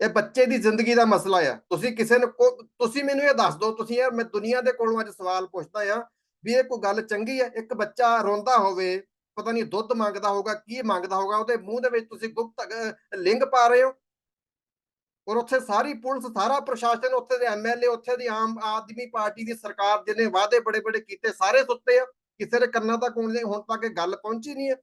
ਇਹ ਬੱਚੇ ਦੀ ਜ਼ਿੰਦਗੀ ਦਾ ਮਸਲਾ ਆ। ਤੁਸੀਂ ਕਿਸੇ ਨੂੰ ਕੋ- ਤੁਸੀਂ ਮੈਨੂੰ ਇਹ ਦੱਸ ਦਿਓ, ਤੁਸੀਂ ਯਾਰ ਮੈਂ ਦੁਨੀਆ ਦੇ ਕੋਲੋਂ ਅੱਜ ਸਵਾਲ ਪੁੱਛਦਾ ਆ ਵੀ ਇਹ ਕੋਈ ਗੱਲ ਚੰਗੀ ਹੈ ਇੱਕ ਬੱਚਾ ਰੋਂਦਾ ਹੋਵੇ, ਪਤਾ ਨਹੀਂ ਦੁੱਧ ਮੰਗਦਾ ਹੋਊਗਾ, ਕੀ ਮੰਗਦਾ ਹੋਊਗਾ, ਉਹਦੇ ਮੂੰਹ ਦੇ ਵਿੱਚ ਤੁਸੀਂ ਗੁਪਤ ਲਿੰਗ ਪਾ ਰਹੇ ਹੋ। ਔਰ ਉੱਥੇ ਸਾਰੀ ਪੁਲਿਸ, ਸਾਰਾ ਪ੍ਰਸ਼ਾਸਨ, ਉੱਥੇ ਦੇ ਐਮਐਲਏ ਉੱਥੇ ਦੀ ਆਮ ਆਦਮੀ ਪਾਰਟੀ ਦੀ ਸਰਕਾਰ ਜਿਹਨੇ ਵਾਅਦੇ ਬੜੇ ਬੜੇ ਕੀਤੇ, ਸਾਰੇ ਸੁੱਤੇ ਆ। ਕਿਸੇ ਦੇ ਕੰਨਾਂ ਤੱਕ ਹੁਣ ਹੁਣ ਤੱਕ ਇਹ ਗੱਲ ਪਹੁੰਚੀ ਨਹੀਂ ਹੈ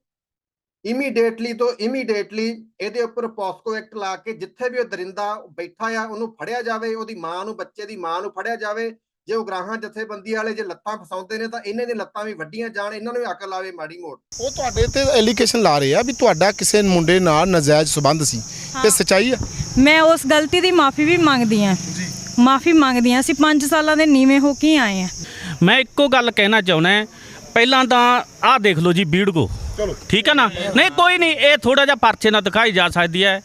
ਇਮੀਡੀਏਟਲੀ ਤੋਂ ਇਮੀਡੀਏਟਲੀ ਇਹਦੇ ਉੱਪਰ ਪੋਸਕੋ ਐਕਟ ਲਾ ਕੇ ਜਿੱਥੇ ਵੀ ਉਹ ਦਰਿੰਦਾ ਬੈਠਾ ਆ ਉਹਨੂੰ ਫੜਿਆ ਜਾਵੇ ਉਹਦੀ ਮਾਂ ਨੂੰ ਬੱਚੇ ਦੀ ਮਾਂ ਨੂੰ ਫੜਿਆ ਜਾਵੇ। ਜੇ ਉਗਰਾਹਾਂ ਜਥੇਬੰਦੀ ਵਾਲੇ ਜੇ ਲੱਤਾਂ ਫਸਾਉਂਦੇ ਨੇ ਤਾਂ ਇਹਨਾਂ ਦੀ ਲੱਤਾਂ ਵੀ ਵੱਡੀਆਂ ਜਾਣ ਇਹਨਾਂ ਨੂੰ ਵੀ ਅਕਲ ਆਵੇ ਮਾੜੀ ਮੋੜ। ਉਹ ਤੁਹਾਡੇ ਤੇ ਐਲੀਗੇਸ਼ਨ ਲਾ ਰਹੇ ਆ ਵੀ ਤੁਹਾਡਾ ਕਿਸੇ ਮੁੰਡੇ ਨਾਲ ਨਾਜਾਇਜ਼ ਸਬੰਧ ਸੀ। ਇਹ ਸੱਚਾਈ ਆ? ਮੈਂ ਉਸ ਗਲਤੀ ਦੀ ਮਾਫੀ ਵੀ ਮੰਗਦੀ ਆ ਜੀ। ਮਾਫੀ ਮੰਗਦੀ ਆ ਅਸੀਂ 5 ਸਾਲਾਂ ਦੇ ਨੀਵੇਂ ਹੋ ਕੇ ਆਏ ਆ ਮੈਂ ਇੱਕੋ ਗੱਲ ਕਹਿਣਾ ਚਾਹੁੰਦਾ ਹੈ, ਪਹਿਲਾਂ ਤਾਂ ਆਹ ਦੇਖ ਲਓ ਜੀ ਵੀਡੀਓ ਚਲੋ। ਠੀਕ ਹੈ ਨਾ? ਨਹੀਂ ਕੋਈ ਨਹੀਂ ਇਹ ਥੋੜਾ ਜਿਹਾ ਪਰਚੇ ਨਾਲ ਦਿਖਾਈ ਜਾ ਸਕਦੀ ਹੈ।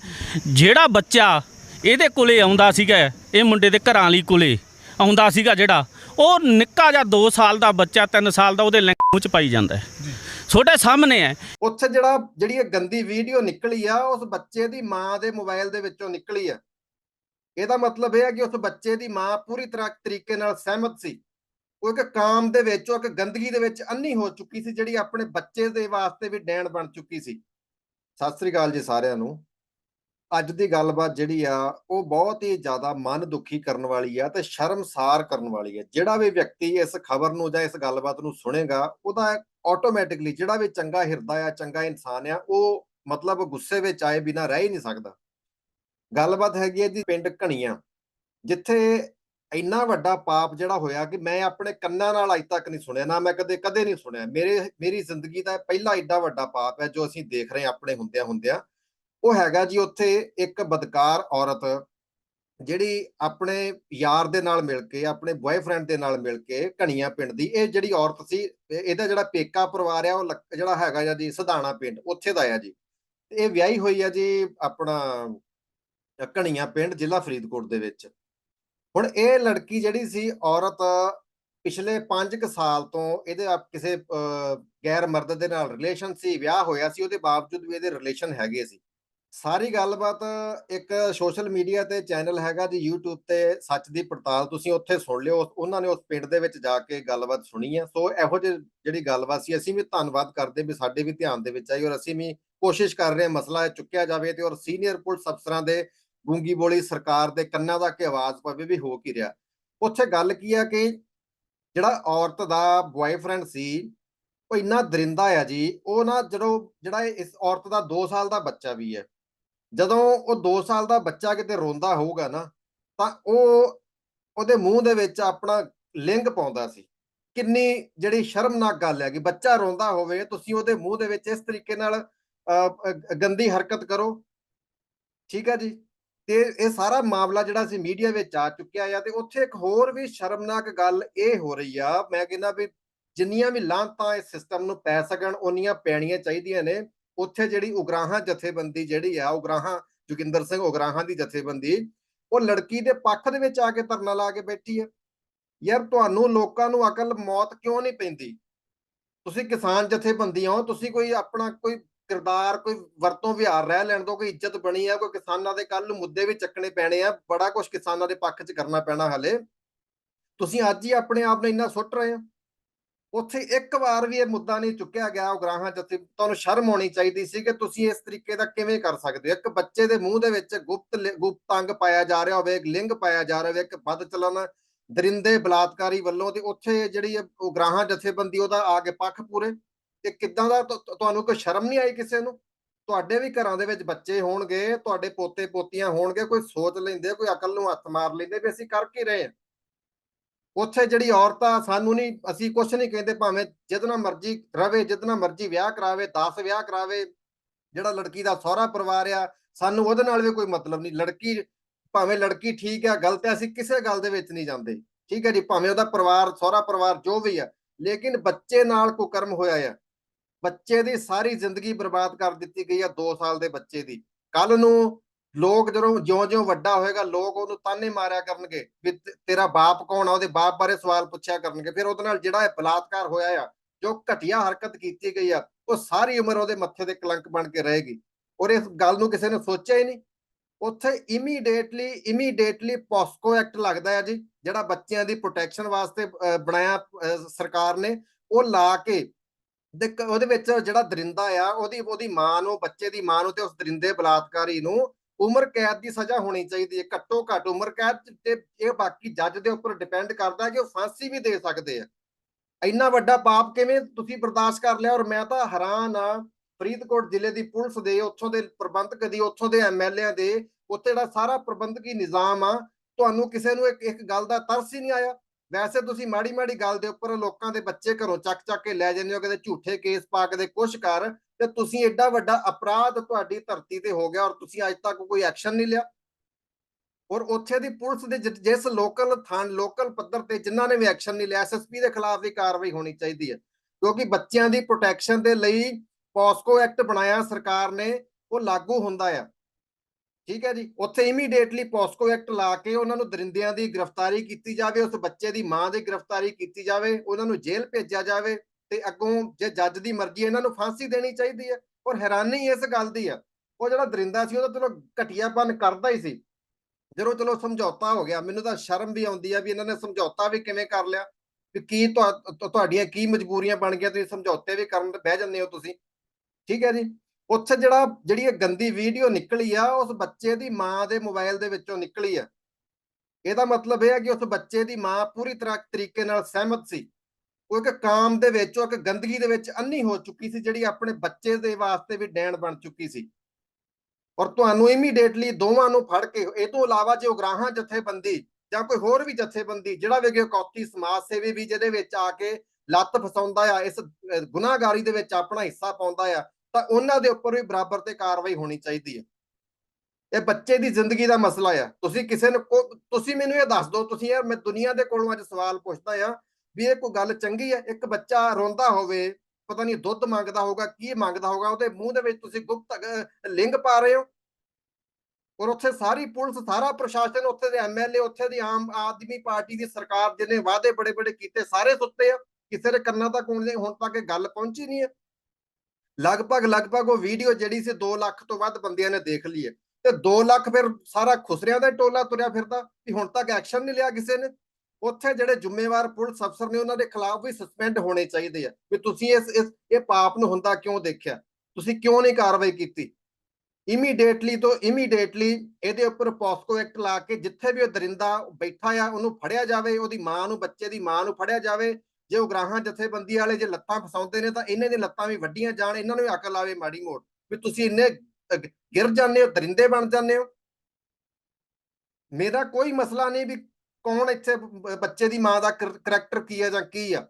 ਜਿਹੜਾ ਬੱਚਾ ਇਹਦੇ ਕੋਲੇ ਆਉਂਦਾ ਸੀਗਾ ਇਹ ਮੁੰਡੇ ਦੇ ਘਰਾਂ ਵਾਲੀ ਕੋਲੇ ਆਉਂਦਾ ਸੀਗਾ ਜਿਹੜਾ ਉਹ ਨਿੱਕਾ ਜਿਹਾ 2 ਸਾਲ ਦਾ ਬੱਚਾ 3 ਸਾਲ ਦਾ ਉਹਦੇ ਲੈਂਗੂ ਚ ਪਾਈ ਜਾਂਦਾ ਹੈ। ਛੋਟੇ ਸਾਹਮਣੇ ਹੈ। ਉੱਥੇ ਜਿਹੜਾ ਜਿਹੜੀ ਇਹ ਗੰਦੀ ਵੀਡੀਓ ਨਿਕਲੀ ਆ ਉਸ ਬੱਚੇ ਦੀ ਮਾਂ ਦੇ ਮੋਬਾਈਲ ਦੇ ਵਿੱਚੋਂ ਨਿਕਲੀ ਆ। ਇਹਦਾ ਮਤਲਬ ਇਹ ਹੈ ਕਿ ਉਸ ਬੱਚੇ ਦੀ ਮਾਂ ਪੂਰੀ ਤਰ੍ਹਾਂ ਤਰੀਕੇ ਨਾਲ ਸਹਿਮਤ ਸੀ। ਉਹ ਇੱਕ ਕਾਮ ਦੇ ਵਿੱਚ, ਉਹ ਇੱਕ ਗੰਦਗੀ ਦੇ ਵਿੱਚ ਅੰਨੀ ਹੋ ਚੁੱਕੀ ਸੀ, ਜਿਹੜੀ ਆਪਣੇ ਬੱਚੇ ਦੇ ਵਾਸਤੇ ਵੀ ਡੈਣ ਬਣ ਚੁੱਕੀ ਸੀ। ਸਤਿ ਸ੍ਰੀ ਅਕਾਲ ਜੀ ਸਾਰਿਆਂ ਨੂੰ। ਅੱਜ ਦੀ ਗੱਲਬਾਤ ਜਿਹੜੀ ਆ, ਉਹ ਬਹੁਤ ਹੀ ਜ਼ਿਆਦਾ ਮਨ ਦੁਖੀ ਕਰਨ ਵਾਲੀ ਆ ਤੇ ਸ਼ਰਮਸਾਰ ਕਰਨ ਵਾਲੀ ਆ। ਜਿਹੜਾ ਵੀ ਵਿਅਕਤੀ ਇਸ ਖਬਰ ਨੂੰ ਜਾਂ ਇਸ ਗੱਲਬਾਤ ਨੂੰ ਸੁਣੇਗਾ, ਉਹਦਾ ਆਟੋਮੈਟਿਕਲੀ ਜਿਹੜਾ ਵੀ ਚੰਗਾ ਹਿਰਦਾ ਆ, ਚੰਗਾ ਇਨਸਾਨ ਆ, ਉਹ ਮਤਲਬ ਗੁੱਸੇ ਵਿੱਚ ਆਏ ਬਿਨਾ ਰਹਿ ਹੀ ਨਹੀਂ ਸਕਦਾ। ਗੱਲਬਾਤ ਹੈਗੀ ਹੈ ਜੀ ਪਿੰਡ ਘਣੀਆਂ, ਜਿੱਥੇ ਇੰਨਾ ਵੱਡਾ ਪਾਪ ਜਿਹੜਾ ਹੋਇਆ ਕਿ ਮੈਂ ਆਪਣੇ ਕੰਨਾਂ ਨਾਲ ਅਜ ਤੱਕ ਨਹੀਂ ਸੁਣਿਆ ਨਾ ਮੈਂ ਕਦੇ ਕਦੇ ਨਹੀਂ ਸੁਣਿਆ। ਮੇਰੇ ਮੇਰੀ ਜ਼ਿੰਦਗੀ ਦਾ ਪਹਿਲਾ ਏਡਾ ਵੱਡਾ ਪਾਪ ਹੈ ਜੋ ਅਸੀਂ ਦੇਖ ਰਹੇ ਆਪਣੇ ਹੁੰਦਿਆਂ ਹੁੰਦਿਆਂ। ਉਹ ਹੈਗਾ ਜੀ ਉੱਥੇ ਇੱਕ ਬਦਕਾਰ ਔਰਤ ਜਿਹੜੀ ਆਪਣੇ ਯਾਰ ਦੇ ਨਾਲ ਮਿਲ ਕੇ ਆਪਣੇ ਬॉयਫ੍ਰੈਂਡ ਦੇ ਨਾਲ ਮਿਲ ਕੇ ਘਣੀਆਂ ਪਿੰਡ ਦੀ ਇਹ ਜਿਹੜੀ ਔਰਤ ਸੀ ਇਹਦਾ ਜਿਹੜਾ ਪੇਕਾ ਪਰਿਵਾਰ ਆ ਉਹ ਲੱਕ- ਜਿਹੜਾ ਹੈਗਾ ਜਾਂ ਜੀ ਸਧਾਣਾ ਪਿੰਡ ਉੱਥੇ ਦਾ ਆ ਜੀ। ਇਹ ਵਿਆਹੀ ਹੋਈ ਆ ਜੀ ਆਪਣਾ ਅ, ਘਣੀਆਂ ਪਿੰਡ ਜ਼ਿਲ੍ਹਾ ਫਰੀਦਕੋਟ ਦੇ ਵਿੱਚ। ਹੁਣ ਇਹ ਲੜਕੀ ਜਿਹੜੀ ਸੀ ਔਰਤ ਪਿਛਲੇ 5 ਕੁ ਸਾਲ ਤੋਂ ਇਹਦੇ ਕਿਸੇ ਅ, ਗੈਰ ਮਰਦ ਦੇ ਨਾਲ ਰਿਲੇਸ਼ਨ ਸੀ ਵਿਆਹ ਹੋਇਆ ਸੀ ਉਹਦੇ ਬਾਵਜੂਦ ਵੀ ਇਹਦੇ ਰਿਲੇਸ਼ਨ ਹੈਗੇ ਸੀ। ਸਾਰੀ ਗੱਲਬਾਤ ਇੱਕ ਸੋਸ਼ਲ ਮੀਡੀਆ ਤੇ ਚੈਨਲ ਹੈਗਾ ਜੀ YouTube ਤੇ ਸੱਚ ਦੀ ਪੜਤਾਲ ਤੁਸੀਂ ਉੱਥੇ ਸੁਣ ਲਿਓ ਉਹਨਾਂ ਨੇ ਉਸ ਪਿੰਡ ਦੇ ਵਿੱਚ ਜਾ ਕੇ ਗੱਲਬਾਤ ਸੁਣੀ ਆ। ਸੋ ਇਹੋ ਜਿਹੀ ਜਿਹੜੀ ਗੱਲਬਾਤ ਸੀ ਅਸੀਂ ਵੀ ਧੰਨਵਾਦ ਕਰਦੇ ਵੀ ਸਾਡੇ ਵੀ ਧਿਆਨ ਦੇ ਵਿੱਚ ਆਈ ਔਰ ਅਸੀਂ ਵੀ ਕੋਸ਼ਿਸ਼ ਕਰ ਰਹੇ ਹਾਂ ਮਸਲਾ ਚੁੱਕਿਆ ਜਾਵੇ ਤੇ ਔਰ ਸੀਨੀਅਰ ਪੁਲਿਸ ਅਫਸਰਾਂ ਦੇ ਗੂੰਗੀ ਬੋਲੀ ਸਰਕਾਰ ਦੇ ਕੰਨਾਂ ਤੱਕ ਆਵਾਜ਼ ਪਵੇ ਵੀ ਹੋ ਕੀ ਰਿਹਾ। ਉੱਥੇ ਗੱਲ ਕੀ ਆ ਕਿ ਜਿਹੜਾ ਔਰਤ ਦਾ ਬॉयਫ੍ਰੈਂਡ ਸੀ ਉਹ ਇੰਨਾ ਦਰਿੰਦਾ ਆ ਜੀ ਉਹ ਨਾ ਜਦੋਂ ਜਿਹੜਾ ਇਸ ਔਰਤ ਦਾ 2 ਸਾਲ ਦਾ ਬੱਚਾ ਵੀ ਹੈ ਜਦੋਂ ਉਹ 2 ਸਾਲ ਦਾ ਬੱਚਾ ਕਿਤੇ ਰੋਂਦਾ ਹੋਊਗਾ ਨਾ ਤਾਂ ਉਹ ਉਹਦੇ ਮੂੰਹ ਦੇ ਵਿੱਚ ਆਪਣਾ ਲਿੰਗ ਪਾਉਂਦਾ ਸੀ। ਕਿੰਨੀ ਜਿਹੜੀ ਸ਼ਰਮਨਾਕ ਗੱਲ ਹੈ ਕਿ ਬੱਚਾ ਰੋਂਦਾ ਹੋਵੇ ਤੁਸੀਂ ਉਹਦੇ ਮੂੰਹ ਦੇ ਵਿੱਚ ਇਸ ਤਰੀਕੇ ਨਾਲ ਅ, ਗੰਦੀ ਹਰਕਤ ਕਰੋ। ਠੀਕ ਹੈ ਜੀ? ਤੇ ਇਹ ਸਾਰਾ ਮਾਮਲਾ ਜਿਹੜਾ ਸੀ ਮੀਡੀਆ ਵਿੱਚ ਆ ਚੁੱਕਿਆ ਆ ਤੇ ਉੱਥੇ ਇੱਕ ਹੋਰ ਵੀ ਸ਼ਰਮਨਾਕ ਗੱਲ ਇਹ ਹੋ ਰਹੀ ਆ, ਮੈਂ ਕਹਿੰਦਾ ਵੀ ਜਿੰਨੀਆਂ ਵੀ ਲਾਂਤਾਂ ਇਸ ਸਿਸਟਮ ਨੂੰ ਪੈ ਸਕਣ ਉਨੀਆਂ ਪੈਣੀਆਂ ਚਾਹੀਦੀਆਂ ਨੇ। ਉੱਥੇ ਜਿਹੜੀ ਉਗਰਾਹਾਂ ਜਥੇਬੰਦੀ ਜਿਹੜੀ ਆ, ਉਗਰਾਹਾਂ ਜੋਗਿੰਦਰ ਸਿੰਘ ਉਗਰਾਹਾਂ ਦੀ ਜਥੇਬੰਦੀ, ਉਹ ਲੜਕੀ ਦੇ ਪੱਖ ਦੇ ਵਿੱਚ ਆ ਕੇ ਧਰਨਾ ਲਾ ਕੇ ਬੈਠੀ ਹੈ ਯਾਰ ਤੁਹਾਨੂੰ ਲੋਕਾਂ ਨੂੰ ਅਕਲ ਮੌਤ ਕਿਉਂ ਨਹੀਂ ਪੈਂਦੀ? ਤੁਸੀਂ ਕਿਸਾਨ ਜਥੇਬੰਦੀ ਹੋ, ਤੁਸੀਂ ਕੋਈ ਆਪਣਾ ਕੋਈ ਕਿਰਦਾਰ ਕੋਈ ਵਰਤੋਂ ਵਿਹਾਰ ਰਹਿ ਲੈਣ ਤੋਂ ਕੋਈ ਇੱਜ਼ਤ ਬਣੀ ਆ, ਕੋਈ ਕਿਸਾਨਾਂ ਦੇ ਕੱਲ ਨੂੰ ਮੁੱਦੇ ਵੀ ਚੱਕਣੇ ਪੈਣੇ ਆ, ਬੜਾ ਕੁਝ ਕਿਸਾਨਾਂ ਦੇ ਪੱਖ 'ਚ ਕਰਨਾ ਪੈਣਾ ਹਲੇ। ਤੁਸੀਂ ਅੱਜ ਹੀ ਆਪਣੇ ਆਪ ਨੂੰ ਇੰਨਾ ਸੁੱਟ ਰਹੇ ਹੋ। ਉੱਥੇ ਇੱਕ ਵਾਰ ਵੀ ਇਹ ਮੁੱਦਾ ਨਹੀਂ ਚੁੱਕਿਆ ਗਿਆ ਉਗਰਾਹਾਂ ਜਥੇ ਤੁਹਾਨੂੰ ਸ਼ਰਮ ਆਉਣੀ ਚਾਹੀਦੀ ਸੀ ਕਿ ਤੁਸੀਂ ਇਸ ਤਰੀਕੇ ਦਾ ਕਿਵੇਂ ਕਰ ਸਕਦੇ ਹੋ। ਇੱਕ ਬੱਚੇ ਦੇ ਮੂੰਹ ਦੇ ਵਿੱਚ ਗੁਪਤ ਲਿ- ਗੁਪਤ ਅੰਗ ਪਾਇਆ ਜਾ ਰਿਹਾ ਹੋਵੇ, ਇੱਕ ਲਿੰਗ ਪਾਇਆ ਜਾ ਰਿਹਾ ਹੋਵੇ, ਇੱਕ ਬਦ ਚਲਨ ਦਰਿੰਦੇ ਬਲਾਤਕਾਰੀ ਵੱਲੋਂ ਤੇ ਉੱਥੇ ਜਿਹੜੀ ਉਹ ਗ੍ਰਾਹਾਂ ਜਥੇਬੰਦੀ, ਉਹਦਾ ਆ ਕੇ ਪੱਖ ਪੂਰੇ। ਤੇ ਕਿੱਦਾਂ ਦਾ ਤੁਹਾਨੂੰ ਕੋਈ ਸ਼ਰਮ ਨਹੀਂ ਆਈ ਕਿਸੇ ਨੂੰ? ਤੁਹਾਡੇ ਵੀ ਘਰਾਂ ਦੇ ਵਿੱਚ ਬੱਚੇ ਹੋਣਗੇ, ਤੁਹਾਡੇ ਪੋਤੇ ਪੋਤੀਆਂ ਹੋਣਗੇ, ਕੋਈ ਸੋਚ ਲੈਂਦੇ, ਕੋਈ ਅਕਲ ਨੂੰ ਹੱਥ ਮਾਰ ਲੈਂਦੇ ਵੀ ਅਸੀਂ ਕਰ ਕੀ ਰਹੇ ਹਾਂ? ਉੱਥੇ ਜਿਹੜੀ ਔਰਤ ਆ ਸਾਨੂੰ ਨਹੀਂ, ਅਸੀਂ ਕੁਝ ਨਹੀਂ ਕਹਿੰਦੇ, ਭਾਵੇਂ ਜਿਤਨਾ ਮਰਜ਼ੀ ਰਵੇ, ਜਿਤਨਾ ਮਰਜ਼ੀ ਵਿਆਹ ਕਰਾਵੇ 10 ਵਿਆਹ ਕਰਾਵੇ, ਜਿਹੜਾ ਲੜਕੀ ਦਾ ਸਹੁਰਾ ਪਰਿਵਾਰ ਆ, ਸਾਨੂੰ ਉਹਦੇ ਨਾਲ ਵੀ ਕੋਈ ਮਤਲਬ ਨਹੀਂ। ਲੜਕੀ, ਭਾਵੇਂ ਲੜਕੀ ਠੀਕ ਆ, ਗਲਤ ਆ, ਅਸੀਂ ਕਿਸੇ ਗੱਲ ਦੇ ਵਿੱਚ ਨਹੀਂ ਜਾਂਦੇ। ਠੀਕ ਹੈ ਜੀ, ਭਾਵੇਂ ਉਹਦਾ ਪਰਿਵਾਰ, ਸਹੁਰਾ ਪਰਿਵਾਰ ਜੋ ਵੀ ਆ, ਲੇਕਿਨ ਬੱਚੇ ਨਾਲ ਕੁਕਰਮ ਹੋਇਆ ਆ। ਬੱਚੇ ਦੀ ਸਾਰੀ ਜ਼ਿੰਦਗੀ ਬਰਬਾਦ ਕਰ ਦਿੱਤੀ ਗਈ ਆ 2 ਸਾਲ ਦੇ ਬੱਚੇ ਦੀ। ਕੱਲ ਨੂੰ ਲੋਕ ਜਦੋਂ ਜਿਉਂ-ਜਿਉਂ ਵੱਡਾ ਹੋਏਗਾ ਲੋਕ ਉਹਨੂੰ ਤਾਨੇ ਮਾਰਿਆ ਕਰਨਗੇ ਵੀ ਤੇਰਾ ਬਾਪ ਕੌਣ ਆ ਉਹਦੇ ਬਾਪ ਬਾਰੇ ਸਵਾਲ ਪੁੱਛਿਆ ਕਰਨਗੇ। ਫਿਰ ਉਹਦੇ ਨਾਲ ਜਿਹੜਾ ਇਹ ਬਲਾਤਕਾਰ ਹੋਇਆ ਆ ਜੋ ਘਟੀਆ ਹਰਕਤ ਕੀਤੀ ਗਈ ਆ ਉਹ ਸਾਰੀ ਉਮਰ ਉਹਦੇ ਮੱਥੇ ਤੇ ਕਲੰਕ ਬਣ ਕੇ ਰਹੇਗੀ। ਔਰ ਇਸ ਗੱਲ ਨੂੰ ਕਿਸੇ ਨੇ ਸੋਚਿਆ ਹੀ ਨਹੀਂ। ਉੱਥੇ ਇਮੀਡੀਏਟਲੀ ਇਮੀਡੀਏਟਲੀ ਪੋਸਕੋ ਐਕਟ ਲੱਗਦਾ ਹੈ ਜੀ ਜਿਹੜਾ ਬੱਚਿਆਂ ਦੀ ਪ੍ਰੋਟੈਕਸ਼ਨ ਵਾਸਤੇ ਅਹ, ਬਣਾਇਆ ਅਹ, ਸਰਕਾਰ ਨੇ ਉਹ ਲਾ ਕੇ ਦੇ ਉਹਦੇ ਵਿੱਚ ਜਿਹੜਾ ਦਰਿੰਦਾ ਆ, ਉਹਦੀ ਉਹਦੀ ਮਾਂ ਨੂੰ, ਬੱਚੇ ਦੀ ਮਾਂ ਨੂੰ ਤੇ ਉਸ ਦਰਿੰਦੇ ਬਲਾਤਕਾਰੀ ਨੂੰ ਉਮਰ ਕੈਦ ਦੀ ਸਜ਼ਾ ਹੋਣੀ ਚਾਹੀਦੀ ਹੈ, ਘੱਟੋ ਘੱਟ ਉਮਰ ਕੈਦ ਤੇ ਇਹ ਬਾਕੀ ਜੱਜ ਦੇ ਉੱਪਰ ਡਿਪੈਂਡ ਕਰਦਾ ਕਿ ਉਹ ਫਾਂਸੀ ਵੀ ਦੇ ਸਕਦੇ ਆ। ਇੰਨਾ ਵੱਡਾ ਪਾਪ ਕਿਵੇਂ ਤੁਸੀਂ ਬਰਦਾਸ਼ਤ ਕਰ ਲਿਆ? ਔਰ ਮੈਂ ਤਾਂ ਹੈਰਾਨ ਆ, ਫਰੀਦਕੋਟ ਜ਼ਿਲ੍ਹੇ ਦੀ ਪੁਲਿਸ ਦੇ, ਉੱਥੋਂ ਦੇ ਪ੍ਰਬੰਧਕ ਦੀ ਉੱਥੋਂ ਦੇ ਐਮਐਲਏ ਦੇ, ਉੱਥੇ ਜਿਹੜਾ ਸਾਰਾ ਪ੍ਰਬੰਧਕੀ ਨਿਜ਼ਾਮ ਆ, ਤੁਹਾਨੂੰ ਕਿਸੇ ਨੂੰ ਇੱਕ ਇੱਕ ਗੱਲ ਦਾ ਤਰਸ ਹੀ ਨਹੀਂ ਆਇਆ? ਵੈਸੇ ਤੁਸੀਂ ਮਾੜੀ ਮਾੜੀ ਗੱਲ ਦੇ ਉੱਪਰ ਲੋਕਾਂ ਦੇ ਬੱਚੇ ਘਰੋਂ ਚੱਕ ਚੱਕ ਕੇ ਲੈ ਜਾਂਦੇ ਹੋ, ਕਿਤੇ ਝੂਠੇ ਕੇਸ ਪਾ ਕੇ ਦੇ ਕੁਛ ਕਰ ਤੇ ਤੁਸੀਂ ਐਡਾ ਵੱਡਾ ਅਪਰਾਧ ਤੁਹਾਡੀ ਧਰਤੀ ਤੇ ਹੋ ਗਿਆ ਔਰ ਤੁਸੀਂ ਅੱਜ ਤੱਕ ਕੋਈ ਐਕਸ਼ਨ ਨਹੀਂ ਲਿਆ। ਔਰ ਉੱਥੇ ਦੀ ਪੁਲਿਸ ਦੇ ਜਿਸ ਲੋਕਲ ਥਾਣ ਲੋਕਲ ਪੱਧਰ ਤੇ ਜਿਨ੍ਹਾਂ ਨੇ ਵੀ ਐਕਸ਼ਨ ਨਹੀਂ ਲਿਆ ਐਸਐਸਪੀ ਦੇ ਖਿਲਾਫ ਵੀ ਕਾਰਵਾਈ ਹੋਣੀ ਚਾਹੀਦੀ ਹੈ। ਕਿਉਂਕਿ ਬੱਚਿਆਂ ਦੀ ਪ੍ਰੋਟੈਕਸ਼ਨ ਦੇ ਲਈ ਪੋਸਕੋ ਐਕਟ ਬਣਾਇਆ ਸਰਕਾਰ ਨੇ, ਉਹ ਲਾਗੂ ਹੁੰਦਾ ਆ। ਠੀਕ ਹੈ ਜੀ, ਉੱਥੇ ਇਮੀਡੀਏਟਲੀ ਪੋਸਕੋ ਐਕਟ ਲਾ ਕੇ ਉਹਨਾਂ ਨੂੰ ਦਰਿੰਦਿਆਂ ਦੀ ਗ੍ਰਿਫਤਾਰੀ ਕੀਤੀ ਜਾਵੇ, ਉਸ ਬੱਚੇ ਦੀ ਮਾਂ ਦੀ ਗ੍ਰਿਫਤਾਰੀ ਕੀਤੀ ਜਾਵੇ, ਉਹਨਾਂ ਨੂੰ ਜੇਲ੍ਹ ਭੇਜਿਆ ਜਾਵੇ ਤੇ ਅੱਗੋਂ ਜੇ ਜੱਜ ਦੀ ਮਰਜ਼ੀ ਇਹਨਾਂ ਨੂੰ ਫਾਂਸੀ ਦੇਣੀ ਚਾਹੀਦੀ ਹੈ, ਔਰ ਹੈਰਾਨੀ ਇਸ ਗੱਲ ਦੀ ਆ ਉਹ ਜਿਹੜਾ ਦਰਿੰਦਾ ਸੀ ਉਹ ਤਾਂ ਚਲੋ ਘਟੀਆਪਨ ਕਰਦਾ ਹੀ ਸੀ, ਜਦੋਂ ਚਲੋ ਸਮਝੌਤਾ ਹੋ ਗਿਆ, ਮੈਨੂੰ ਤਾਂ ਸ਼ਰਮ ਵੀ ਆਉਂਦੀ ਆ ਵੀ ਇਹਨਾਂ ਨੇ ਸਮਝੌਤਾ ਵੀ ਕਿਵੇਂ ਕਰ ਲਿਆ, ਵੀ ਕੀ ਤੁਹਾ- ਤੁਹਾਡੀਆਂ ਕੀ ਮਜਬੂਰੀਆਂ ਬਣ ਗਈਆਂ, ਤੁਸੀਂ ਸਮਝੌਤੇ ਵੀ ਕਰਨ ਤੇ ਬਹਿ ਜਾਂਦੇ ਹੋ ਤੁਸੀਂ, ਠੀਕ ਹੈ ਜੀ ਉੱਥੇ ਜਿਹੜਾ ਜਿਹੜੀ ਇਹ ਗੰਦੀ ਵੀਡੀਓ ਨਿਕਲੀ ਆ ਉਸ ਬੱਚੇ ਦੀ ਮਾਂ ਦੇ ਮੋਬਾਈਲ ਦੇ ਵਿੱਚੋਂ ਨਿਕਲੀ ਆ। ਇਹਦਾ ਮਤਲਬ ਇਹ ਹੈ ਕਿ ਉਸ ਬੱਚੇ ਦੀ ਮਾਂ ਪੂਰੀ ਤਰ੍ਹਾਂ ਤਰੀਕੇ ਨਾਲ ਸਹਿਮਤ ਸੀ। ਉਹ ਇੱਕ ਕਾਮ ਦੇ ਵਿੱਚ ਉਹ ਇੱਕ ਗੰਦਗੀ ਦੇ ਵਿੱਚ ਅੰਨੀ ਹੋ ਚੁੱਕੀ ਸੀ ਜਿਹੜੀ ਆਪਣੇ ਬੱਚੇ ਦੇ ਵਾਸਤੇ ਵੀ ਡੈਣ ਬਣ ਚੁੱਕੀ ਸੀ। ਔਰ ਤੁਹਾਨੂੰ ਇਮੀਡੀਏਟਲੀ ਦੋਵਾਂ ਨੂੰ ਫੜ ਕੇ ਇਹ ਤੋਂ ਇਲਾਵਾ ਜੇ ਉਗਰਾਹਾਂ ਜਥੇਬੰਦੀ ਜਾਂ ਕੋਈ ਹੋਰ ਵੀ ਜਥੇਬੰਦੀ ਜਿਹੜਾ ਵੀ ਕੌਤੀ ਸਮਾਜ ਸੇਵੀ ਵੀ ਜਿਹਦੇ ਵਿੱਚ ਆ ਕੇ ਲੱਤ ਫਸਾਉਂਦਾ ਆ ਇਸ ਅਹ, ਗੁਨਾਹਗਾਰੀ ਦੇ ਵਿੱਚ ਆਪਣਾ ਹਿੱਸਾ ਪਾਉਂਦਾ ਆ ਤਾਂ ਉਹਨਾਂ ਦੇ ਉੱਪਰ ਵੀ ਬਰਾਬਰ ਤੇ ਕਾਰਵਾਈ ਹੋਣੀ ਚਾਹੀਦੀ ਹੈ। ਇਹ ਬੱਚੇ ਦੀ ਜ਼ਿੰਦਗੀ ਦਾ ਮਸਲਾ ਆ। ਤੁਸੀਂ ਕਿਸੇ ਨੂੰ ਕੋ- ਤੁਸੀਂ ਮੈਨੂੰ ਇਹ ਦੱਸ ਦਿਓ, ਤੁਸੀਂ ਯਾਰ ਮੈਂ ਦੁਨੀਆ ਦੇ ਕੋਲੋਂ ਅੱਜ ਸਵਾਲ ਪੁੱਛਦਾ ਆ ਵੀ ਇਹ ਕੋਈ ਗੱਲ ਚੰਗੀ ਹੈ? ਇੱਕ ਬੱਚਾ ਰੋਂਦਾ ਹੋਵੇ, ਪਤਾ ਨਹੀਂ ਦੁੱਧ ਮੰਗਦਾ ਹੋਊਗਾ, ਕੀ ਮੰਗਦਾ ਹੋਊਗਾ, ਉਹਦੇ ਮੂੰਹ ਦੇ ਵਿੱਚ ਤੁਸੀਂ ਗੁਪਤ ਲਿੰਗ ਪਾ ਰਹੇ ਹੋ। ਔਰ ਉੱਥੇ ਸਾਰੀ ਪੁਲਿਸ, ਸਾਰਾ ਪ੍ਰਸ਼ਾਸਨ, ਉੱਥੇ ਦੇ ਐਮਐਲਏ ਉੱਥੇ ਦੀ ਆਮ ਆਦਮੀ ਪਾਰਟੀ ਦੀ ਸਰਕਾਰ ਜਿਹਨੇ ਵਾਅਦੇ ਬੜੇ ਬੜੇ ਕੀਤੇ, ਸਾਰੇ ਸੁੱਤੇ ਆ। ਕਿਸੇ ਦੇ ਕੰਨਾਂ ਤੱਕ ਹੁਣ ਹੁਣ ਤੱਕ ਇਹ ਗੱਲ ਪਹੁੰਚੀ ਨਹੀਂ ਹੈ। ਲਗਭਗ ਲਗਭਗ ਉਹ ਵੀਡੀਓ ਜਿਹੜੀ ਸੀ 2 ਲੱਖ ਤੋਂ ਵੱਧ ਬੰਦਿਆਂ ਨੇ ਦੇਖ ਲਈ ਹੈ। ਤੇ 2 ਲੱਖ ਫਿਰ ਸਾਰਾ ਖੁਸਰਿਆਂ ਦਾ ਟੋਲਾ ਤੁਰਿਆ ਫਿਰਦਾ ਵੀ ਹੁਣ ਤੱਕ ਐਕਸ਼ਨ ਨਹੀਂ ਲਿਆ ਕਿਸੇ ਨੇ। ਉੱਥੇ ਜਿਹੜੇ ਜ਼ਿੰਮੇਵਾਰ ਪੁਲਿਸ ਅਫਸਰ ਨੇ ਉਹਨਾਂ ਦੇ ਖਿਲਾਫ ਵੀ ਸਸਪੈਂਡ ਹੋਣੇ ਚਾਹੀਦੇ ਆ ਵੀ ਤੁਸੀਂ ਇਸ ਇਸ, ਇਹ ਪਾਪ ਨੂੰ ਹੁੰਦਾ ਕਿਉਂ ਦੇਖਿਆ? ਤੁਸੀਂ ਕਿਉਂ ਨਹੀਂ ਕਾਰਵਾਈ ਕੀਤੀ? ਇਮੀਡੀਏਟਲੀ ਤੋਂ ਇਮੀਡੀਏਟਲੀ ਇਹਦੇ ਉੱਪਰ ਪੋਸਕੋ ਐਕਟ ਲਾ ਕੇ ਜਿੱਥੇ ਵੀ ਉਹ ਦਰਿੰਦਾ ਬੈਠਾ ਆ, ਉਹਨੂੰ ਫੜਿਆ ਜਾਵੇ, ਉਹਦੀ ਮਾਂ ਨੂੰ, ਬੱਚੇ ਦੀ ਮਾਂ ਨੂੰ ਫੜਿਆ ਜਾਵੇ ਜੇ ਉਗਰਾਹਾਂ ਜਥੇਬੰਦੀ ਵਾਲੇ ਜੇ ਲੱਤਾਂ ਫਸਾਉਂਦੇ ਨੇ ਤਾਂ ਇਹਨਾਂ ਦੀਆਂ ਲੱਤਾਂ ਵੀ ਵੱਡੀਆਂ ਜਾਣ, ਇਹਨਾਂ ਨੂੰ ਵੀ ਅਕਲ ਆਵੇ ਮਾੜੀ ਮੋੜ, ਵੀ ਤੁਸੀਂ ਇੰਨੇ ਗਿਰ ਜਾਂਦੇ ਹੋ, ਦਰਿੰਦੇ ਬਣ ਜਾਂਦੇ ਹੋ। ਮੇਰਾ ਕੋਈ ਮਸਲਾ ਨਹੀਂ ਵੀ ਕੌਣ ਇੱਥੇ ਬੱਚੇ ਦੀ ਮਾਂ ਦਾ ਕਰੈਕਟਰ ਕੀ ਹੈ ਜਾਂ ਕੀ ਆ।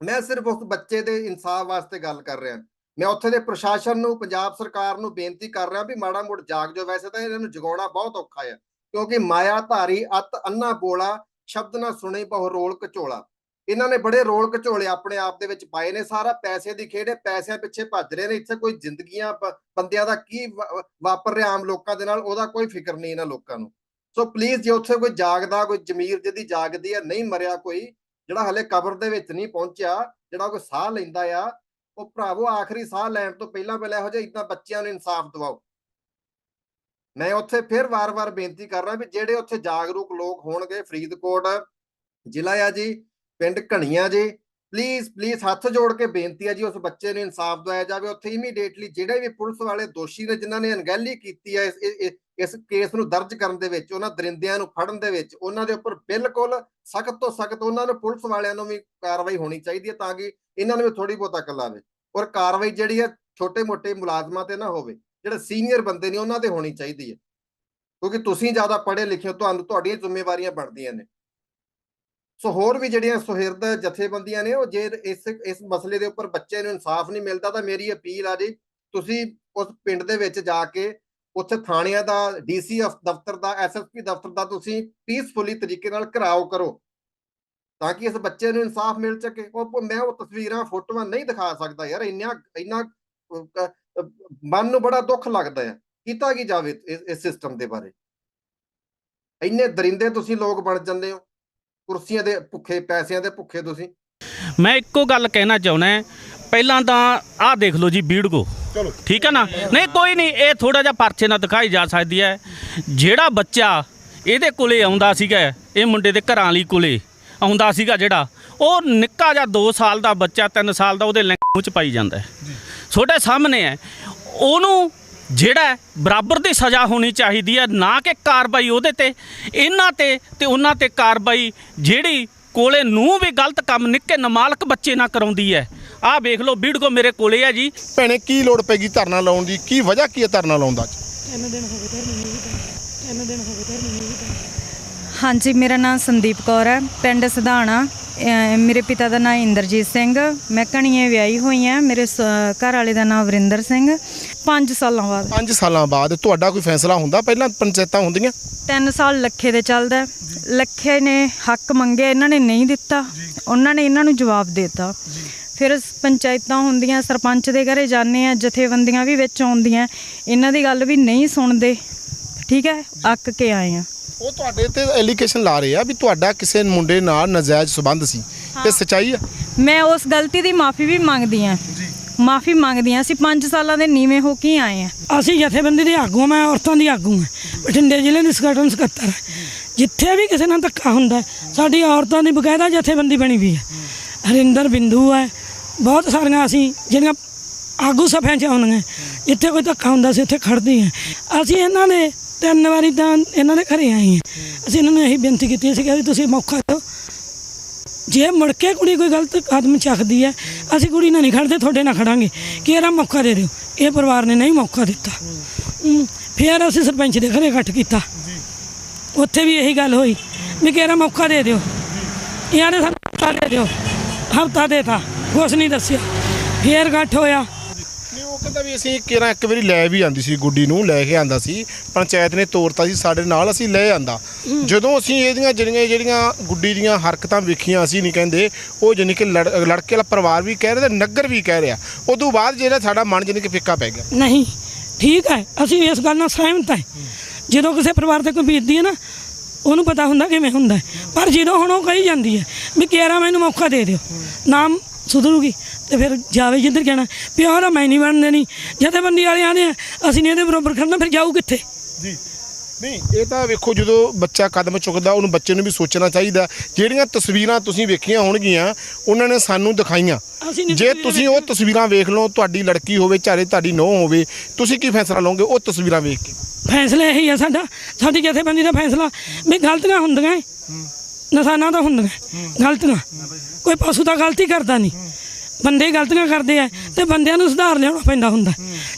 ਮੈਂ ਸਿਰਫ ਉਸ ਬੱਚੇ ਦੇ ਇਨਸਾਫ ਵਾਸਤੇ ਗੱਲ ਕਰ ਰਿਹਾ। ਮੈਂ ਉੱਥੇ ਦੇ ਪ੍ਰਸ਼ਾਸਨ ਨੂੰ, ਪੰਜਾਬ ਸਰਕਾਰ ਨੂੰ ਬੇਨਤੀ ਕਰ ਰਿਹਾ ਵੀ ਮਾੜਾ ਮੋੜ ਜਾਗ ਜੋ ਵੈਸੇ ਤਾਂ ਇਹਨਾਂ ਨੂੰ ਜਗਾਉਣਾ ਬਹੁਤ ਔਖਾ ਹੈ ਕਿਉਂਕਿ ਮਾਇਆ ਧਾਰੀ ਅਤ ਅੰਨਾ ਬੋਲਾ ਸ਼ਬਦ ਨਾ ਸੁਣੇ ਬਹੁ ਰੋਲ ਕਚੋਲਾ ਇਹਨਾਂ ਨੇ ਬੜੇ ਰੋਲ ਘਚੋਲੇ ਆਪਣੇ ਆਪ ਦੇ ਵਿੱਚ ਪਾਏ ਨੇ, ਸਾਰਾ ਪੈਸੇ ਦੀ ਖੇਡ ਹੈ, ਪੈਸਿਆਂ ਪਿੱਛੇ ਭੱਜ ਰਹੇ ਨੇ, ਇੱਥੇ ਕੋਈ ਜ਼ਿੰਦਗੀਆਂ ਬੰਦਿਆਂ ਦਾ ਕੀ ਵਾਪਰ ਰਿਹਾ ਆਮ ਲੋਕਾਂ ਦੇ ਨਾਲ, ਉਹਦਾ ਕੋਈ ਫਿਕਰ ਨਹੀਂ ਇਹਨਾਂ ਲੋਕਾਂ ਨੂੰ। ਸੋ ਪਲੀਜ਼ ਜੇ ਉੱਥੇ ਕੋਈ ਜਾਗਦਾ, ਕੋਈ ਜ਼ਮੀਰ ਜਿਹਦੀ ਜਾਗਦੀ ਹੈ, ਨਹੀਂ ਮਰਿਆ ਕੋਈ, ਜਿਹੜਾ ਹਲੇ ਕਬਰ ਦੇ ਵਿੱਚ ਨਹੀਂ ਪਹੁੰਚਿਆ, ਜਿਹੜਾ ਕੋਈ ਸਾਹ ਲੈਂਦਾ ਆ, ਉਹ ਭਰਾਵੋ ਆਖਰੀ ਸਾਹ ਲੈਣ ਤੋਂ ਪਹਿਲਾਂ ਪਹਿਲਾਂ ਇਹੋ ਜਿਹੇ ਇਦਾਂ ਬੱਚਿਆਂ ਨੂੰ ਇਨਸਾਫ ਦਿਵਾਓ। ਮੈਂ ਉੱਥੇ ਫਿਰ ਵਾਰ-ਵਾਰ ਬੇਨਤੀ ਕਰ ਰਿਹਾ ਵੀ ਜਿਹੜੇ ਉੱਥੇ ਜਾਗਰੂਕ ਲੋਕ ਹੋਣਗੇ, ਫਰੀਦਕੋਟ ਜ਼ਿਲ੍ਹਾ ਆ ਜੀ ਪਿੰਡ ਘਣੀਆਂ ਜੇ ਪਲੀਜ਼ ਪਲੀਜ਼ ਹੱਥ ਜੋੜ ਕੇ ਬੇਨਤੀ ਹੈ ਜੀ, ਉਸ ਬੱਚੇ ਨੂੰ ਇਨਸਾਫ ਦਵਾਇਆ ਜਾਵੇ। ਉੱਥੇ ਇਮੀਡੀਏਟਲੀ ਜਿਹੜੇ ਵੀ ਪੁਲਿਸ ਵਾਲੇ ਦੋਸ਼ੀ ਨੇ, ਜਿਨ੍ਹਾਂ ਨੇ ਅਣਗਹਿਲੀ ਕੀਤੀ ਹੈ ਇਸ ਇਸ ਕੇਸ ਨੂੰ ਦਰਜ ਕਰਨ ਦੇ ਵਿੱਚ, ਉਹਨਾਂ ਦਰਿੰਦਿਆਂ ਨੂੰ ਫੜਨ ਦੇ ਵਿੱਚ, ਉਹਨਾਂ ਦੇ ਉੱਪਰ ਬਿਲਕੁਲ ਸਖਤ ਤੋਂ ਸਖਤ ਉਹਨਾਂ ਨੂੰ ਪੁਲਿਸ ਵਾਲਿਆਂ ਨੂੰ ਵੀ ਕਾਰਵਾਈ ਹੋਣੀ ਚਾਹੀਦੀ ਹੈ ਤਾਂ ਕਿ ਇਹਨਾਂ ਨੂੰ ਵੀ ਥੋੜੀ ਬਹੁਤ ਅਕਲ ਆਵੇ। ਔਰ ਕਾਰਵਾਈ ਜਿਹੜੀ ਹੈ ਛੋਟੇ-ਮੋਟੇ ਮੁਲਾਜ਼ਮਾਂ ਤੇ ਨਾ ਹੋਵੇ, ਜਿਹੜੇ ਸੀਨੀਅਰ ਬੰਦੇ ਨੇ, ਉਹਨਾਂ ਤੇ ਹੋਣੀ ਚਾਹੀਦੀ ਹੈ ਕਿਉਂਕਿ ਤੁਸੀਂ ਜ਼ਿਆਦਾ ਪੜ੍ਹੇ ਲਿਖੇ ਹੋ, ਤੁਹਾਨੂੰ, ਤੁਹਾਡੀਆਂ ਜ਼ਿੰਮੇਵਾਰੀਆਂ ਬਣਦੀਆਂ ਨੇ। ਸੋ ਹੋਰ ਵੀ ਜਿਹੜੀਆਂ ਸੁਹਿਰਦ ਜਥੇਬੰਦੀਆਂ ਨੇ, ਉਹ ਜੇ ਇਸ ਇਸ ਮਸਲੇ ਦੇ ਉੱਪਰ ਬੱਚੇ ਨੂੰ ਇਨਸਾਫ ਨਹੀਂ ਮਿਲਦਾ, ਤਾਂ ਮੇਰੀ ਅਪੀਲ ਆ ਜੀ, ਤੁਸੀਂ ਉਸ ਪਿੰਡ ਦੇ ਵਿੱਚ ਜਾ ਕੇ ਉੱਥੇ ਥਾਣਿਆਂ ਦਾ ਡੀਸੀ ਦਫ਼ਤਰ ਦਾ ਐਸਐਸਪੀ ਦਫ਼ਤਰ ਦਾ ਤੁਸੀਂ ਪੀਸਫੁਲੀ ਤਰੀਕੇ ਨਾਲ ਘਰਾਓ ਕਰੋ, ਤਾਂ ਕਿ ਇਸ ਬੱਚੇ ਨੂੰ ਇਨਸਾਫ ਮਿਲ ਸਕੇ। ਉਹ ਮੈਂ ਉਹ ਤਸਵੀਰਾਂ, ਫੋਟੋਆਂ ਨਹੀਂ ਦਿਖਾ ਸਕਦਾ ਯਾਰ, ਇੰਨਾ ਇੰਨਾ ਮਨ ਨੂੰ ਬੜਾ ਦੁੱਖ ਲੱਗਦਾ ਹੈ। ਕੀਤਾ ਕੀ ਜਾਵੇ ਇਸ ਸਿਸਟਮ ਦੇ ਬਾਰੇ? ਇੰਨੇ ਦਰਿੰਦੇ ਤੁਸੀਂ ਲੋਕ ਬਣ ਜਾਂਦੇ ਹੋ। ਕੁਰਸੀਆਂ ਦੇ ਭੁੱਖੇ ਪੈਸਿਆਂ ਦੇ ਭੁੱਖੇ ਤੁਸੀਂ। ਮੈਂ ਇੱਕੋ ਗੱਲ ਕਹਿਣਾ ਚਾਹੁੰਦਾ ਪਹਿਲਾਂ ਤਾਂ ਆਹ ਦੇਖ ਲਓ ਜੀ ਵੀਡੀਓ ਚਲੋ। ਠੀਕ ਹੈ ਨਾ? ਨਹੀਂ ਕੋਈ ਨਹੀਂ ਇਹ ਥੋੜਾ ਜਿਹਾ ਪਰਚੇ ਨਾਲ ਦਿਖਾਈ ਜਾ ਸਕਦੀ ਹੈ। ਜਿਹੜਾ ਬੱਚਾ ਇਹਦੇ ਕੋਲੇ ਆਉਂਦਾ ਸੀਗਾ ਇਹ ਮੁੰਡੇ ਦੇ ਘਰਾਂ ਵਾਲੀ ਕੋਲੇ ਆਉਂਦਾ ਸੀਗਾ ਜਿਹੜਾ ਉਹ ਨਿੱਕਾ ਜਿਹਾ 2 ਸਾਲ ਦਾ ਬੱਚਾ 3 ਸਾਲ ਦਾ ਉਹਦੇ ਲਿੰਗ ਚ ਪਾਈ ਜਾਂਦਾ ਹੈ। ਛੋਟੇ ਸਾਹਮਣੇ ਹੈ ਉਹਨੂੰ ਜਿਹੜਾ ਹੈ, ਬਰਾਬਰ ਦੀ ਸਜ਼ਾ ਹੋਣੀ ਚਾਹੀਦੀ ਹੈ ਨਾ ਕਿ ਕਾਰਵਾਈ ਉਹਦੇ ਤੇ। ਇਹਨਾਂ ਤੇ ਤੇ ਉਹਨਾਂ ਤੇ ਕਾਰਵਾਈ ਜਿਹੜੀ ਕੋਲੇ ਨੂੰ ਵੀ ਗਲਤ ਕੰਮ ਨਿੱਕੇ ਨਮਾਲਕ ਬੱਚੇ ਨਾਲ ਕਰਾਉਂਦੀ ਹੈ। ਆਹ ਵੇਖ ਲਓ ਵੀਡੀਓ ਮੇਰੇ ਕੋਲੇ ਹੈ ਜੀ। ਭੈਣੇ ਕੀ ਲੋੜ ਪੈਗੀ ਧਰਨਾ ਲਾਉਣ ਦੀ? ਕੀ ਵਜ੍ਹਾ ਕੀ ਹੈ ਧਰਨਾ ਲਾਉਣ ਦਾ ਹਾਂਜੀ ਮੇਰਾ ਨਾਮ ਸੰਦੀਪ ਕੌਰ ਹੈ ਪਿੰਡ ਸਧਾਣਾ। ਮੇਰੇ ਪਿਤਾ ਦਾ ਨਾਮ ਇੰਦਰਜੀਤ ਸਿੰਘ ਮੈਂ ਕਣੀਏ ਵਿਆਹੀ ਹੋਈ ਹਾਂ ਮੇਰੇ ਘਰ ਵਾਲੇ ਦਾ ਨਾਮ ਵਰਿੰਦਰ ਸਿੰਘ। 5 ਸਾਲਾਂ ਬਾਅਦ। 5 ਸਾਲਾਂ ਬਾਅਦ ਤੁਹਾਡਾ ਕੋਈ ਫੈਸਲਾ ਹੁੰਦਾ? ਪਹਿਲਾਂ ਪੰਚਾਇਤਾਂ ਹੁੰਦੀਆਂ? 3 ਸਾਲ ਲੱਖੇ ਦੇ ਚੱਲਦਾ। ਲੱਖੇ ਨੇ ਹੱਕ ਮੰਗਿਆ ਇਹਨਾਂ ਨੇ ਨਹੀਂ ਦਿੱਤਾ। ਉਹਨਾਂ ਨੇ ਇਹਨਾਂ ਨੂੰ ਜਵਾਬ ਦਿੱਤਾ। ਫਿਰ ਪੰਚਾਇਤਾਂ ਹੁੰਦੀਆਂ ਸਰਪੰਚ ਦੇ ਘਰੇ ਜਾਂਦੇ ਆ ਜਥੇਬੰਦੀਆਂ ਵੀ ਵਿੱਚ ਆਉਂਦੀਆਂ। ਇਹਨਾਂ ਦੀ ਗੱਲ ਵੀ ਨਹੀਂ ਸੁਣਦੇ। ਠੀਕ ਹੈ? ਅੱਕ ਕੇ ਆਏ ਆ ਉਹ ਤੁਹਾਡੇ ਤੇ ਐਲੀਗੇਸ਼ਨ ਲਾ ਰਹੇ ਆ ਵੀ ਤੁਹਾਡਾ ਕਿਸੇ ਮੁੰਡੇ ਨਾਲ ਨਜਾਇਜ਼ ਸਬੰਧ ਸੀ। ਇਹ ਸੱਚਾਈ ਆ? ਮੈਂ ਉਸ ਗਲਤੀ ਦੀ ਮਾਫੀ ਵੀ ਮੰਗਦੀ ਆ ਮਾਫੀ ਮੰਗਦੀ ਆ ਅਸੀਂ 5 ਸਾਲਾਂ ਦੇ ਨੀਵੇਂ ਹੋ ਕੇ ਆਏ ਆ ਅਸੀਂ ਜਥੇਬੰਦੀ ਦੇ ਆਗੂ ਮੈਂ ਔਰਤਾਂ ਦੀ ਆਗੂ ਹਾਂ। ਬਠਿੰਡੇ ਜ਼ਿਲ੍ਹੇ ਦੀ ਸੰਗਠਨ ਸਕੱਤਰ ਹਾਂ। ਜਿੱਥੇ ਵੀ ਕਿਸੇ ਨਾਲ ਧੱਕਾ ਹੁੰਦਾ ਸਾਡੀ ਔਰਤਾਂ ਦੀ ਬਕਾਇਦਾ ਜਥੇਬੰਦੀ ਬਣੀ ਵੀ ਹੈ। ਹਰਿੰਦਰ ਬਿੰਦੂ ਹੈ। ਬਹੁਤ ਸਾਰੀਆਂ ਅਸੀਂ ਜਿਹੜੀਆਂ ਆਗੂ ਸਭਿਆਂ 'ਚ ਆਉਂਦੀਆਂ ਜਿੱਥੇ ਕੋਈ ਧੱਕਾ ਹੁੰਦਾ ਸੀ ਉੱਥੇ ਖੜਦੇ ਹਾਂ। ਅਸੀਂ ਇਹਨਾਂ ਦੇ ਤਿੰਨ ਵਾਰੀ ਤਾਂ ਇਹਨਾਂ ਦੇ ਘਰੇ ਆਏ ਹਾਂ। ਅਸੀਂ ਇਹਨਾਂ ਨੂੰ ਇਹੀ ਬੇਨਤੀ ਕੀਤੀ ਸੀ ਕਿ ਵੀ ਤੁਸੀਂ ਮੌਕਾ ਦਿਓ। ਜੇ ਮੁੜ ਕੇ ਕੁੜੀ ਕੋਈ ਗਲਤ ਕਦਮ ਚੱਕਦੀ ਹੈ ਅਸੀਂ ਕੁੜੀ ਨਾਲ ਨਹੀਂ ਖੜਦੇ ਤੁਹਾਡੇ ਨਾਲ ਖੜਾਂਗੇ। ਕਿ ਇਹਦਾ ਮੌਕਾ ਦੇ ਦਿਓ। ਇਹ ਪਰਿਵਾਰ ਨੇ ਨਹੀਂ ਮੌਕਾ ਦਿੱਤਾ। ਹਮ, ਫਿਰ ਅਸੀਂ ਸਰਪੰਚ ਦੇ ਘਰੇ ਇਕੱਠ ਕੀਤਾ। ਉੱਥੇ ਵੀ ਇਹੀ ਗੱਲ ਹੋਈ ਵੀ ਕਿਹੜਾ ਮੌਕਾ ਦੇ ਦਿਓ। ਇਹਨਾਂ ਨੇ ਸਾਨੂੰ ਹਫ਼ਤਾ ਦੇ ਦਿਓ। ਹਫਤਾ ਦੇਤਾ ਕੁਛ ਨਹੀਂ ਦੱਸਿਆ। ਫੇਰ ਇਕੱਠ ਹੋਇਆ। ਕਹਿੰਦਾ ਵੀ ਅਸੀਂ ਕਿਹੜਾ ਇੱਕ ਵਾਰੀ ਲੈ ਵੀ ਆਂਦੀ ਸੀ ਗੁੱਡੀ ਨੂੰ, ਲੈ ਕੇ ਆਂਦਾ ਸੀ। ਪੰਚਾਇਤ ਨੇ ਤੋਰਤਾ ਸੀ, ਸਾਡੇ ਨਾਲ ਅਸੀਂ ਲੈ ਆਂਦਾ। ਜਦੋਂ ਅਸੀਂ ਇਹਦੀਆਂ ਜਿਹੜੀਆਂ ਜਿਹੜੀਆਂ ਗੁੱਡੀ ਦੀਆਂ ਹਰਕਤਾਂ ਵੇਖੀਆਂ, ਅਸੀਂ ਨਹੀਂ ਕਹਿੰਦੇ, ਉਹ ਜਾਣੀ ਕਿ ਲੜ- ਲੜਕੇ ਵਾਲਾ ਪਰਿਵਾਰ ਵੀ ਕਹਿ ਰਿਹਾ ਤੇ ਨਗਰ ਵੀ ਕਹਿ ਰਿਹਾ। ਉਦੋਂ ਬਾਅਦ ਜਿਹੜਾ ਸਾਡਾ ਮਨ ਜਾਣੀ ਕਿ ਫਿੱਕਾ ਪੈ ਗਿਆ। ਨਹੀਂ, ਠੀਕ ਹੈ, ਅਸੀਂ ਇਸ ਗੱਲ ਨਾਲ ਸਹਿਮਤ ਹਾਂ। ਜਦੋਂ ਕਿਸੇ ਪਰਿਵਾਰ ਤੇ ਕੋਈ ਬੀਤਦੀ ਹੈ ਨਾ, ਉਹਨੂੰ ਪਤਾ ਹੁੰਦਾ ਕਿਵੇਂ ਹੁੰਦਾ ਪਰ ਜਦੋਂ ਹੁਣ ਉਹ ਕਹੀ ਜਾਂਦੀ ਹੈ ਵੀ ਕਿਹੜਾ ਮੈਨੂੰ ਮੌਕਾ ਦੇ ਦਿਓ, ਨਾਮ ਸੁਧਰੂਗੀ। ਤੇ ਫਿਰ ਜਾਵੇ ਜਿੱਧਰ ਜਾਣਾ। ਪਿਓ ਦਾ ਮੈਂ ਨਹੀਂ ਬਣਨ ਦੇਣੀ ਜਥੇਬੰਦੀ ਵਾਲੇ ਆਦੇ ਆ ਅਸੀਂ ਨਹੀਂ ਇਹਦੇ ਬਰੋਬਰ ਖੜਨਾ ਫਿਰ ਜਾਊ ਕਿੱਥੇ? ਜੀ। ਨਹੀਂ ਇਹ ਤਾਂ ਵੇਖੋ ਜਦੋਂ ਬੱਚਾ ਕਦਮ ਚੁੱਕਦਾ ਉਹਨੂੰ ਬੱਚੇ ਨੂੰ ਵੀ ਸੋਚਣਾ ਚਾਹੀਦਾ। ਜਿਹੜੀਆਂ ਤਸਵੀਰਾਂ ਤੁਸੀਂ ਵੇਖੀਆਂ ਹੋਣਗੀਆਂ ਉਹਨਾਂ ਨੇ ਸਾਨੂੰ ਦਿਖਾਈਆਂ। ਅਸੀਂ ਨਹੀਂ ਜੇ ਤੁਸੀਂ ਉਹ ਤਸਵੀਰਾਂ ਵੇਖ ਲਓ ਤੁਹਾਡੀ ਲੜਕੀ ਹੋਵੇ ਚਾਹੇ ਤੁਹਾਡੀ ਨੂੰਹ ਹੋਵੇ ਤੁਸੀਂ ਕੀ ਫੈਸਲਾ ਲਓਗੇ ਉਹ ਤਸਵੀਰਾਂ ਵੇਖ ਕੇ? ਫੈਸਲਾ ਇਹੀ ਆ ਸਾਡਾ। ਸਾਡੀ ਜਥੇਬੰਦੀ ਦਾ ਫੈਸਲਾ। ਵੀ ਗਲਤੀਆਂ ਹੁੰਦੀਆਂ। ਨਿਸ਼ਾਨਾ ਤਾਂ ਹੁੰਦੀਆਂ। ਗਲਤੀਆਂ। ਕੋਈ ਪਸ਼ੂ ਤਾਂ ਗਲਤੀ ਕਰਦਾ ਨਹੀਂ ਬੰਦੇ ਗਲਤੀਆਂ ਕਰਦੇ ਆ ਤੇ ਬੰਦਿਆਂ ਨੂੰ ਸੁਧਾਰ ਲਿਆਉਣਾ ਪੈਂਦਾ ਹੁੰਦਾ।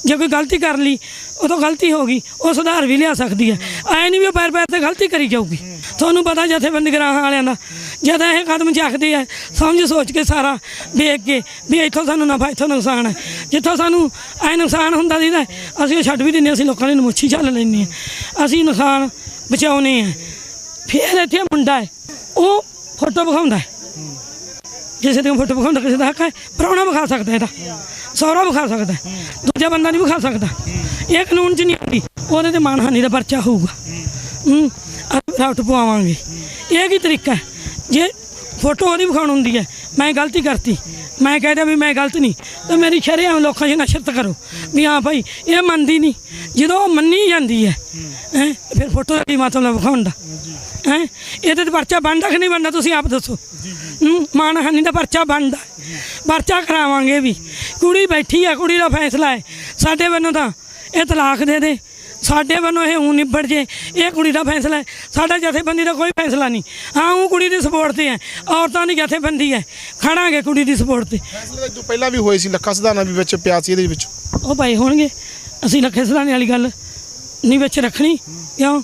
ਜੇ ਕੋਈ ਗਲਤੀ ਕਰ ਲਈ, ਉਹ ਤੋਂ ਗਲਤੀ ਹੋ ਗਈ, ਉਹ ਸੁਧਾਰ ਵੀ ਲਿਆ ਸਕਦੀ ਹੈ ਐ ਨਹੀਂ ਵੀ ਉਹ ਪੈਰ ਪੈਰ ਤੇ ਗਲਤੀ ਕਰੀ ਜਾਊਗੀ। ਤੁਹਾਨੂੰ ਪਤਾ ਜਥੇਬੰਦੀ ਗਰਾਹਾਂ ਵਾਲਿਆਂ ਦਾ, ਜਦ ਇਹ ਕਦਮ ਚੱਕਦੇ ਆ, ਸਮਝ ਸੋਚ ਕੇ ਸਾਰਾ ਵੇਖ ਕੇ ਵੀ ਇੱਥੋਂ ਸਾਨੂੰ ਨਫਾ, ਇੱਥੋਂ ਨੁਕਸਾਨ ਹੈ ਜਿੱਥੋਂ ਸਾਨੂੰ ਐ ਨੁਕਸਾਨ ਹੁੰਦਾ ਸੀ ਅਸੀਂ ਉਹ ਛੱਡ ਵੀ ਦਿੰਦੇ ਅਸੀਂ ਲੋਕਾਂ ਦੀ ਨਮੁੱਛੀ ਚੱਲ ਲੈਂਦੇ ਹਾਂ। ਅਸੀਂ ਨੁਕਸਾਨ ਬਚਾਉਨੇ ਆ ਫਿਰ ਇੱਥੇ ਮੁੰਡਾ ਹੈ, ਉਹ ਫੋਟੋ ਵਿਖਾਉਂਦਾ ਕਿਸੇ ਦੀ ਫੋਟੋ ਵਿਖਾਉਂਦਾ ਕਿਸੇ ਦਾ ਹੱਕ ਹੈ। ਪ੍ਰਾਹੁਣਾ ਵਿਖਾ ਸਕਦਾ ਇਹਦਾ। ਸਹੁਰਾ ਵਿਖਾ ਸਕਦਾ ਦੂਜਾ ਬੰਦਾ ਨਹੀਂ ਵਿਖਾ ਸਕਦਾ। ਇਹ ਕਾਨੂੰਨ 'ਚ ਨਹੀਂ ਆਉਂਦੀ। ਉਹਦੇ ਤੇ ਮਾਨਹਾਨੀ ਦਾ ਪਰਚਾ ਹੋਊਗਾ। ਹੂੰ ਰਾਉਟ ਪਵਾਵਾਂਗੇ ਇਹ ਕੀ ਤਰੀਕਾ ਜੇ ਫੋਟੋ ਉਹਦੀ ਵਿਖਾਉਣ ਹੁੰਦੀ ਹੈ, ਮੈਂ ਗਲਤੀ ਕਰਤੀ। ਮੈਂ ਕਹਿ ਵੀ ਮੈਂ ਗਲਤ ਨਹੀਂ। ਤਾਂ ਮੇਰੀ ਸ਼ਰੇਆਮ ਲੋਕਾਂ 'ਚ ਨਸ਼ਰਤ ਕਰੋ। ਵੀ ਹਾਂ ਭਾਈ, ਇਹ ਮੰਨਦੀ ਨਹੀਂ। ਜਦੋਂ ਉਹ ਮੰਨੀ ਜਾਂਦੀ ਹੈ, ਹੈਂ, ਫਿਰ ਫੋਟੋ ਦਾ ਕੀ ਮਤਲਬ ਵਿਖਾਉਣ ਦਾ? ਹੈ? ਇਹਦੇ ਤੇ ਪਰਚਾ ਬਣਦਾ ਕਿ ਨਹੀਂ ਬਣਦਾ ਤੁਸੀਂ ਆਪ ਦੱਸੋ। ਹੂੰ? ਮਾਨਹਾਨੀ ਦਾ ਪਰਚਾ ਬਣਦਾ। ਪਰਚਾ ਕਰਾਵਾਂਗੇ ਵੀ। ਕੁੜੀ ਬੈਠੀ ਆ ਕੁੜੀ ਦਾ ਫੈਸਲਾ ਹੈ। ਸਾਡੇ ਵੱਲੋਂ ਤਾਂ ਇਹ ਤਲਾਕ ਦੇ ਦੇ। ਸਾਡੇ ਵੱਲੋਂ ਇਹ ਹੁਣ ਨਿਬੜ ਜੇ। ਇਹ ਕੁੜੀ ਦਾ ਫੈਸਲਾ ਹੈ। ਸਾਡਾ ਜਥੇਬੰਦੀ ਦਾ ਕੋਈ ਫੈਸਲਾ ਨਹੀਂ। ਹਾਂ ਉਹ ਕੁੜੀ ਦੀ ਸਪੋਰਟ ਤੇ ਹੈ। ਔਰਤਾਂ ਦੀ ਜਥੇਬੰਦੀ ਹੈ। ਖੜਾਂਗੇ ਕੁੜੀ ਦੀ ਸਪੋਰਟ ਤੇ। ਫੈਸਲੇ ਤਾਂ ਪਹਿਲਾਂ ਵੀ ਹੋਏ ਸੀ ਲੱਖਾ ਸਿਧਾਨਾ ਵੀ ਵਿੱਚ ਪਿਆ ਸੀ ਇਹਦੇ ਵਿੱਚ। ਉਹ ਭਾਈ ਹੋਣਗੇ। ਅਸੀਂ ਲੱਖੇ ਸਦਾਨੇ ਵਾਲੀ ਗੱਲ ਨਹੀਂ ਵਿੱਚ ਰੱਖਣੀ। ਕਿਉਂ?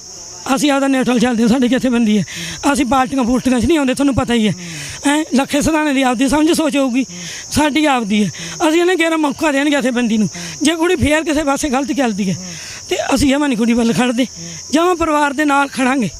ਅਸੀਂ ਆਪਦਾ ਨਿਊਟਰਲ ਚੱਲਦੇ ਹਾਂ, ਸਾਡੀ ਜਥੇਬੰਦੀ ਹੈ। ਅਸੀਂ ਪਾਰਟੀਆਂ ਪੂਰਟੀਆਂ 'ਚ ਨਹੀਂ ਆਉਂਦੇ, ਤੁਹਾਨੂੰ ਪਤਾ ਹੀ ਹੈ। ਐ ਲੱਖੇ ਸਦਾਨੇ ਦੀ ਆਪਦੀ ਸਮਝ ਸੋਚ ਹੋਊਗੀ, ਸਾਡੀ ਆਪਦੀ ਹੈ। ਅਸੀਂ ਇਹਨੇ ਗੇਰਾ ਮੌਕਾ ਦੇਣ ਜਥੇਬੰਦੀ ਨੂੰ? ਜੇ ਕੁੜੀ ਫੇਰ ਕਿਸੇ ਪਾਸੇ ਗਲਤ ਚੱਲਦੀ ਹੈ, ਤੇ ਅਸੀਂ ਇਹ ਨਹੀਂ ਕੁੜੀ ਵੱਲ ਖੜਦੇ ਜਾਂ ਪਰਿਵਾਰ ਦੇ ਨਾਲ ਖੜਾਂਗੇ।